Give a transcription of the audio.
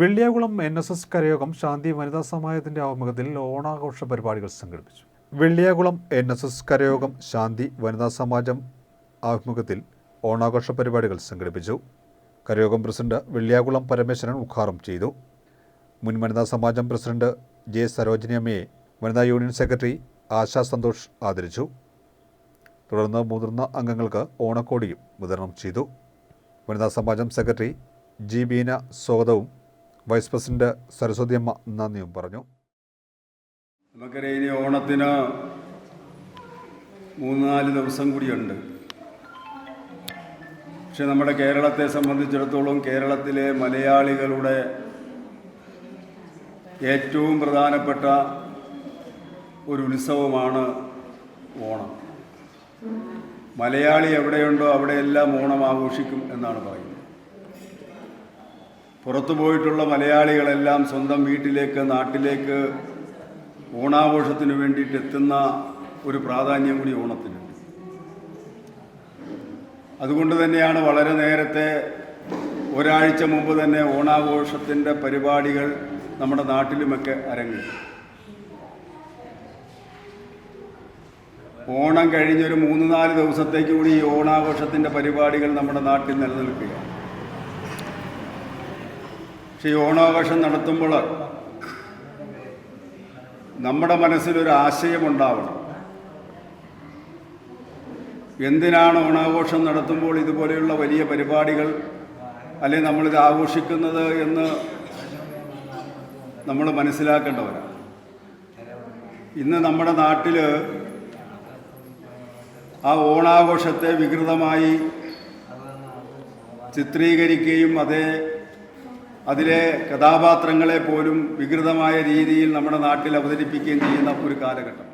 Velliyakulam N S S കരയോഗം ശാന്തി വനിതാ സമാജത്തിന്റെ ആഭിമുഖ്യത്തിൽ ഓണാഘോഷ പരിപാടികൾ സംഘടിപ്പിച്ചു. വെള്ളിയാകുളം എൻ എസ് എസ് കരയോഗം ശാന്തി വനിതാ സമാജം ആഭിമുഖ്യത്തിൽ ഓണാഘോഷ പരിപാടികൾ സംഘടിപ്പിച്ചു. കരയോഗം പ്രസിഡന്റ് വെള്ളിയാകുളം പരമേശ്വരൻ ഉദ്ഘാടനം ചെയ്തു. മുൻ വനിതാ സമാജം പ്രസിഡന്റ് ജെ സരോജിനി അമ്മയെ വനിതാ യൂണിയൻ സെക്രട്ടറി ആശാ സന്തോഷ് ആദരിച്ചു. തുടർന്ന് മുതിർന്ന അംഗങ്ങൾക്ക് ഓണക്കോടിയും വിതരണം ചെയ്തു. വനിതാ സമാജം സെക്രട്ടറി ജി ബീന സ്വാഗതവും വൈസ് പ്രസിഡന്റ് സരസ്വതിയമ്മ നന്ദിയും പറഞ്ഞു. നമുക്കറിയാം ഇനി ഓണത്തിന് മൂന്ന് നാല് ദിവസം കൂടിയുണ്ട്. പക്ഷെ നമ്മുടെ കേരളത്തെ സംബന്ധിച്ചിടത്തോളം കേരളത്തിലെ മലയാളികളുടെ ഏറ്റവും പ്രധാനപ്പെട്ട ഒരു ഉത്സവമാണ് ഓണം. മലയാളി എവിടെയുണ്ടോ അവിടെയെല്ലാം ഓണം ആഘോഷിക്കും എന്നാണ് പറയുന്നത്. പുറത്തു പോയിട്ടുള്ള മലയാളികളെല്ലാം സ്വന്തം വീട്ടിലേക്ക് നാട്ടിലേക്ക് ഓണാഘോഷത്തിന് വേണ്ടിയിട്ട് എത്തുന്ന ഒരു പ്രാധാന്യം കൂടി ഓണത്തിനുണ്ട് അതുകൊണ്ട് തന്നെയാണ് വളരെ നേരത്തെ ഒരാഴ്ച മുമ്പ് തന്നെ ഓണാഘോഷത്തിന്റെ പരിപാടികൾ നമ്മുടെ നാട്ടിലുമൊക്കെ അരങ്ങേറി. ഓണം കഴിഞ്ഞൊരു മൂന്ന് നാല് ദിവസത്തേക്ക് കൂടി ഈ ഓണാഘോഷത്തിന്റെ പരിപാടികൾ നമ്മുടെ നാട്ടിൽ നിലനിൽക്കുകയാണ്. പക്ഷേ ഈ ഓണാഘോഷം നടത്തുമ്പോൾ നമ്മുടെ മനസ്സിലൊരു ആശയമുണ്ടാവണം. എന്തിനാണ് ഓണാഘോഷം നടത്തുമ്പോൾ ഇതുപോലെയുള്ള വലിയ പരിപാടികൾ അല്ലെങ്കിൽ നമ്മളിത് ആഘോഷിക്കുന്നത് എന്ന് നമ്മൾ മനസ്സിലാക്കേണ്ടവരാണ് ഇന്ന് നമ്മുടെ നാട്ടിൽ ആ ഓണാഘോഷത്തെ വികൃതമായി ചിത്രീകരിക്കുകയും അതേ അതിലെ കഥാപാത്രങ്ങളെ പോലും വികൃതമായ രീതിയിൽ നമ്മുടെ നാട്ടിൽ അവതരിപ്പിക്കുകയും ചെയ്യുന്ന ഒരു കാലഘട്ടം.